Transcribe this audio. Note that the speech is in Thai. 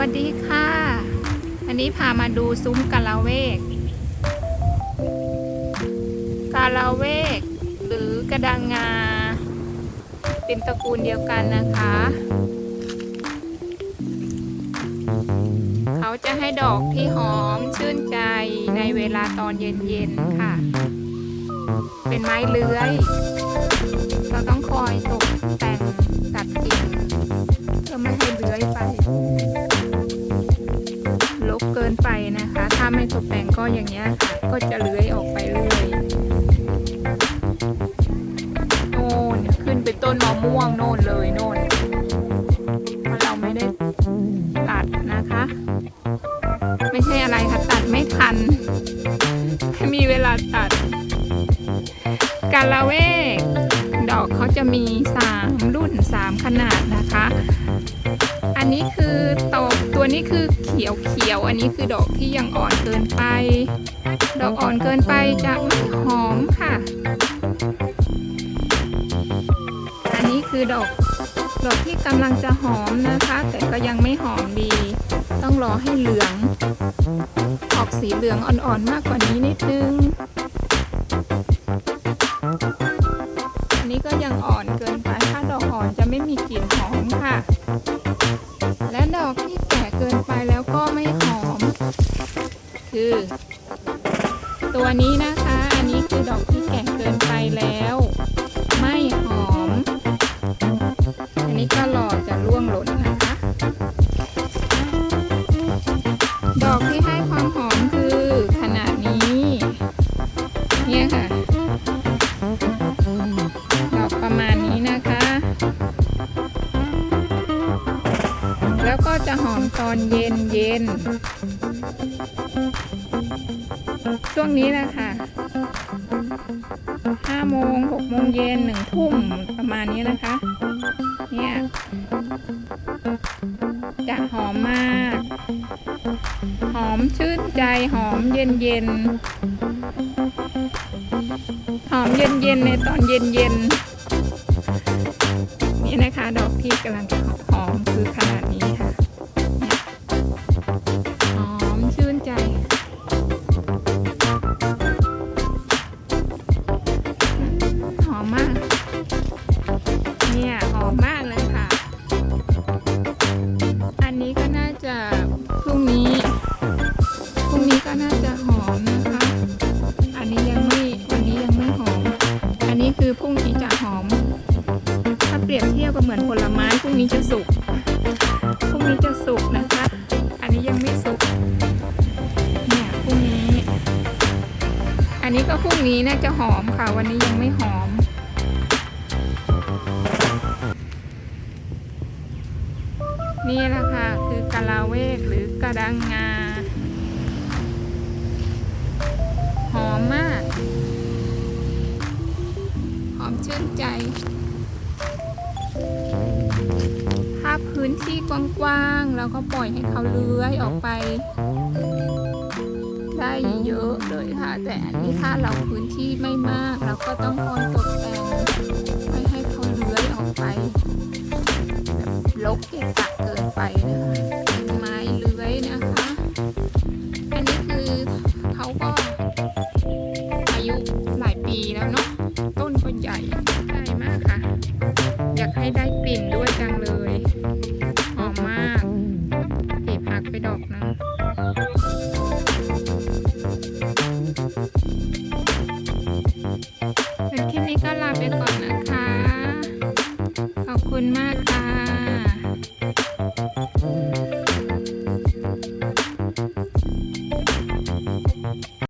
วัสดีค่ะ อันนี้พามาดูซุ้มกาลาเวก กาลาเวก หรือกระดังงา เป็นตระกูลเดียวกันนะคะ เขาจะให้ดอกที่หอมชื่นใจในเวลาตอนเย็นๆค่ะ เป็นไม้เลื้อย เราต้องคอยตกแต่งตัดกิ่งเพื่อไม่ให้เลื้อยไป ไม่ตกแต่งก็อย่างเงี้ยค่ะก็จะเลื้อยออกไปเรื่อยโน่นขึ้นไปต้นมะม่วงโน่นเลยโน่นเพราะเราไม่ได้ตัดนะคะ ไม่ใช่อะไรค่ะตัดไม่ทันไม่มีเวลาตัดกาลาเวกดอกเขาจะมี3รุ่ นี้คือดอกที่ยังอ่อนเกินไป ดอกอ่อนเกินไปจะไม่หอมค่ะ อันนี้คือดอกดอกที่กำลังจะหอมนะคะ แต่ก็ยังไม่หอมดี ต้องรอให้เหลือง ออกสีเหลืองอ่อนๆมากกว่านี้นิดนึง อันนี้ก็ยังอ่อนเกินไปถ้าดอกอ่อนจะไม่มีกลิ่นหอมค่ะ คือ ตัวนี้นะคะ อันนี้คือดอกที่แก่เกินไปแล้ว ไม่หอม อันนี้ก็หลอจะร่วงหล่นนะคะ ดอกที่ให้ความหอมคือขนาดนี้ เนี่ยค่ะ แล้วก็จะหอมตอนเย็นเย็น ช่วงนี้แหละค่ะห้าโมงหกโมงเย็นหนึ่งทุ่มประมาณนี้นะคะ เนี่ยจะหอมมาก หอมชื่นใจหอมเย็นเย็นหอมเย็นเย็นในตอนเย็นเย็นนี่นะคะ ดอกที่กำลังจะหอมคือขนาด รุ่งนี้จะสุกพรุ่งนี้จะสุกนะคะ อันนี้ยังไม่สุก เนี่ยพรุ่งนี้ อันนี้ก็พรุ่งนี้น่าจะหอมค่ะ วันนี้ยังไม่หอม นี่แหละค่ะ คือกะลาเวกหรือกระดังงา หอมมาก หอมชื่นใจ ถ้าพื้นที่กว้างๆเราก็ปล่อยให้เขาเลื้อยออกไป ได้เยอะเลยค่ะ แต่อันนี้ถ้าเราพื้นที่ไม่มาก เราก็ต้องคอยตกแต่ง อยากให้ได้กลิ่นด้วยจังเลยหอมมากเก็บผักไปดอกนึงงคลิปนี้ก็ลาไปก่อนนะคะ ขอบคุณมากค่ะ